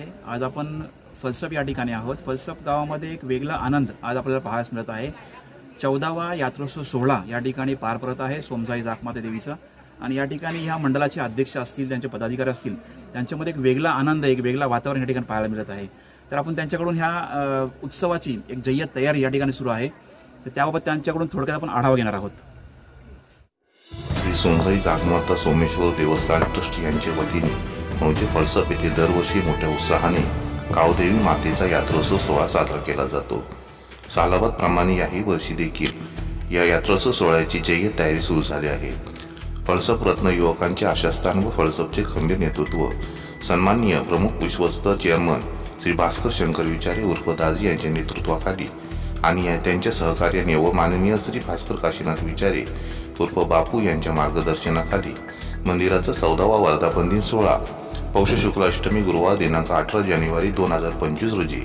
आहे. आज आपण फलसप या ठिकाणी आहोत. फलसप गावामध्ये एक वेगळा आनंद आज आपल्याला पाहायला मिळत आहे. चौदावा यात्रोत्सव सोहळा या ठिकाणी पार पडत आहे सोमसाई जाखमाते देवीचा. आणि या ठिकाणी ह्या मंडळाचे अध्यक्ष असतील त्यांचे पदाधिकारी असतील त्यांच्यामध्ये एक वेगळा आनंद एक वेगळा वातावरण या ठिकाणी पाहायला मिळत आहे. तर आपण त्यांच्याकडून ह्या उत्सवाची एक जय्यत तयारी या ठिकाणी सुरू आहे. तर त्याबाबत त्यांच्याकडून थोडक्यात आपण आढावा घेणार आहोत. श्री सोनसाई जागमाता सोमेश्वर देवस्थान ट्रस्ट यांच्या वतीने म्हणजे फळसप येथे दरवर्षी मोठ्या उत्साहाने कावदेवी मातेचा यात्रोत्सव सोहळा साजरा केला जातो. सालाबाद प्रमाणे याही वर्षी देखील या यात्रोत्सव सोहळ्याची जय्य तयारी सुरू झाली आहे. फळसप रत्न युवकांचे आशास्थान व फळसपचे खंबीर नेतृत्व सन्माननीय प्रमुख विश्वस्त चेअरमन श्री भास्कर शंकर विचारे उर्फ दाजी यांच्या नेतृत्वाखाली आणि त्यांच्या सहकार्याने व माननीय श्री भास्कर काशीनाथ विचारे उर्फ बापू यांच्या मार्गदर्शनाखाली मंदिराचा चौदावा वर्धापन दिन सोहळा पौष शुक्लाष्टमी गुरुवार दिनांक अठरा जानेवारी दोन हजार पंचवीस रोजी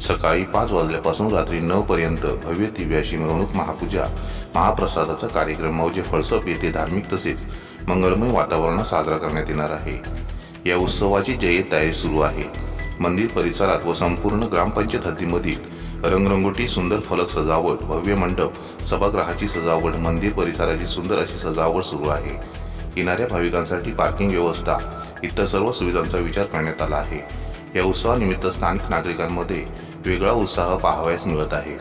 सकाळी पाच वाजल्यापासून रात्री नऊ पर्यंत भव्य दिव्याशी मिरवणूक महापूजा महाप्रसादाचा कार्यक्रम मौजे फळसप येथे धार्मिक तसेच मंगळमय वातावरणात साजरा करण्यात येणार आहे. या उत्सवाची जय्यत तयारी सुरू आहे. मंदिर परिसरात व संपूर्ण ग्रामपंचायत हद्दीमधील रंगरंगोटी सुंदर फलक सजावट भव्य मंडप सभागृहाची सजावट मंदिर परिसराची सुंदर अशी सजावट सुरू आहे. येणाऱ्या भाविकांसाठी पार्किंग व्यवस्था इतर सर्व सुविधांचा विचार करण्यात आला आहे. या उत्सवानिमित्त स्थानिक नागरिकांमध्ये वेगळा उत्साह पाहावयास मिळत आहे.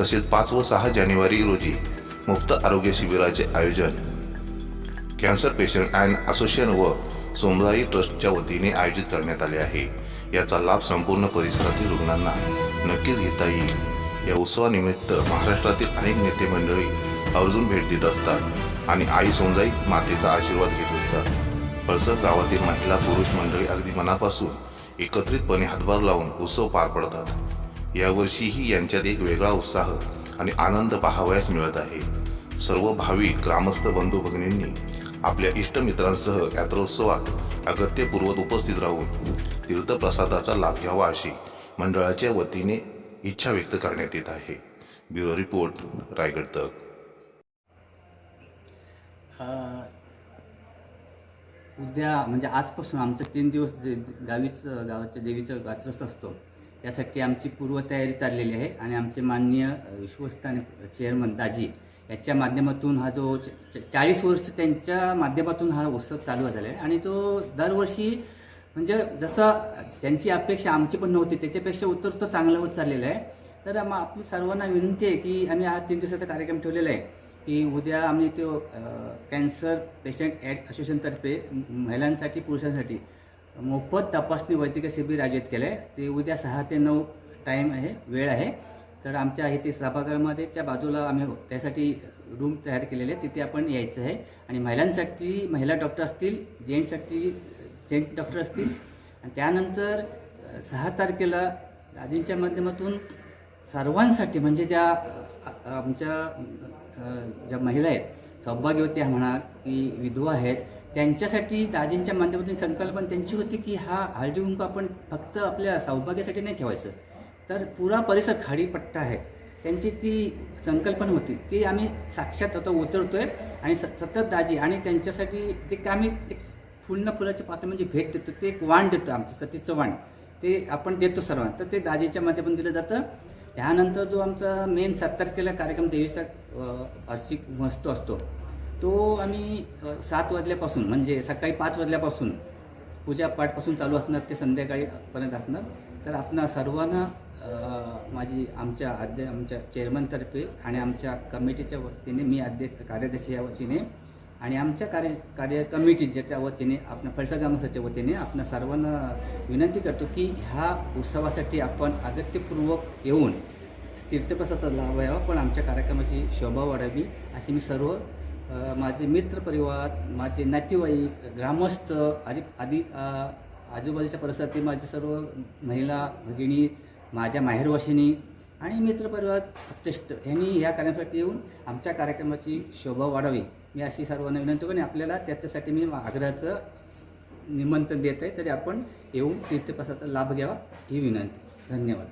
तसेच पाच व सहा जानेवारी रोजी मुक्त आरोग्य शिबिराचे आयोजन कॅन्सर पेशंट अँड असोसिएशन व सोमराई ट्रस्टच्या वतीने आयोजित करण्यात आले आहे. याचा लाभ संपूर्ण परिसरातील रुग्णांना नक्कीच घेता येईल. या उत्सवानिमित्त महाराष्ट्रातील अनेक नेते मंडळी आवर्जून भेट देत असतात आणि आई सोमदाई मातेचा आशीर्वाद घेत असतात. पळसर गावातील महिला पुरुष मंडळी अगदी मनापासून एकत्रितपणे हातभार लावून उत्सव पार पडतात. यावर्षीही यांच्यात एक वेगळा उत्साह आणि आनंद पाहावयास मिळत आहे. सर्व भाविक ग्रामस्थ बंधू भगिनींनी आपल्या इष्टमित्रांसह यात्रोत्सवात अगत्यपूर्वक उपस्थित राहून तीर्थप्रसादाचा लाभ घ्यावा अशी मंडळाच्या वतीने इच्छा व्यक्त करण्यात येत आहे. ब्युरो रिपोर्ट रायगड तक. उद्या म्हणजे आजपासून आमचं तीन दिवस दे गावीच गावाच्या देवीचं गात्रस्त असतो त्यासाठी आमची पूर्वतयारी चाललेली आहे आणि आमचे माननीय विश्वस्त आणि चेअरमन दाजी याच्या माध्यमातून हा जो च- चाळीस वर्ष त्यांच्या माध्यमातून हा उत्सव चालू झाला आहे आणि तो दरवर्षी म्हणजे जसं त्यांची अपेक्षा आमची पण नव्हती त्याच्यापेक्षा उत्तर तो चांगलं होत चाललेलं आहे. तर मग आपली सर्वांना विनंती आहे की आम्ही हा तीन दिवसाचा कार्यक्रम ठेवलेला आहे. की उद्या आम्ही तो कॅन्सर पेशंट ॲड असोसिएशनतर्फे महिलांसाठी पुरुषांसाठी मोफत तपासणी वैद्यकीय शिबिर आयोजित केलं आहे ते उद्या सहा ते नऊ टाईम आहे वेळ आहे. तर आमच्या इथे सभागृहामध्ये त्या बाजूला आम्ही हो, त्यासाठी रूम तयार केलेले आहे तिथे आपण यायचं आहे. आणि महिलांसाठी महिला डॉक्टर असतील जेंट्ससाठी जेंट डॉक्टर असतील. आणि त्यानंतर सहा तारखेला दादींच्या माध्यमातून सर्वांसाठी म्हणजे ज्या आमच्या ज्या महिला आहेत सौभाग्यवती म्हणा की विधवा आहेत त्यांच्यासाठी दाजींच्या माध्यमातून संकल्पना त्यांची होती की हा हळदी कुंकू आपण फक्त आपल्या सौभाग्यासाठी नाही ठेवायचं. तर पुरा परिसर खाडीपट्टा आहे. त्यांची ती संकल्पना होती. ती आम्ही साक्षात आता उतरतो आहे आणि स सतत दाजी आणि त्यांच्यासाठी ते का आम्ही एक फुलनं फुलाचे पाकळी म्हणजे भेट देतो. ते एक वाण देतो आमचं सतीचं वाण. ते आपण देतो सर्वांना. तर ते दाजीच्या माध्यमातून दिलं जातं. त्यानंतर जो आमचा मेन सात तारखेला कार्यक्रम देवीचा वार्षिक मस्त असतो तो आम्ही सात वाजल्यापासून म्हणजे सकाळी पाच वाजल्यापासून पूजापाठपासून चालू असणार ते संध्याकाळीपर्यंत असणार. तर आपणा सर्वांना माझी आमच्या अध्य आमच्या चेअरमनतर्फे आणि आमच्या कमिटीच्या वतीने मी अध्यक्ष कार्यदर्शी या वतीने आणि आमच्या कार्य कार्य कमिटी ज्याच्या वतीने आपण फळसा ग्रामस्थाच्या वतीने आपण सर्वांना विनंती करतो की ह्या उत्सवासाठी आपण अगत्यपूर्वक येऊन तीर्थप्रसादाचा लाभ घ्यावा पण आमच्या कार्यक्रमाची शोभा वाढावी. अशी मी सर्व माझे मित्रपरिवार माझे नातेवाईक ग्रामस्थ आधी आधी आजूबाजूच्या परिसरातील माझे सर्व महिला भगिनी माझ्या माहेरवाशिनी आणि मित्रपरिवार प्रतिष्ठ यांनी या कार्यक्रमासाठी येऊन आमच्या कार्यक्रमाची शोभा वाढावी. मी अशी सर्वांना विनंती करून आपल्याला त्याच्यासाठी मी आग्रहाचं निमंत्रण देत आहे तरी आपण येऊन तीर्थप्रसादाचा लाभ घ्यावा ही विनंती. धन्यवाद.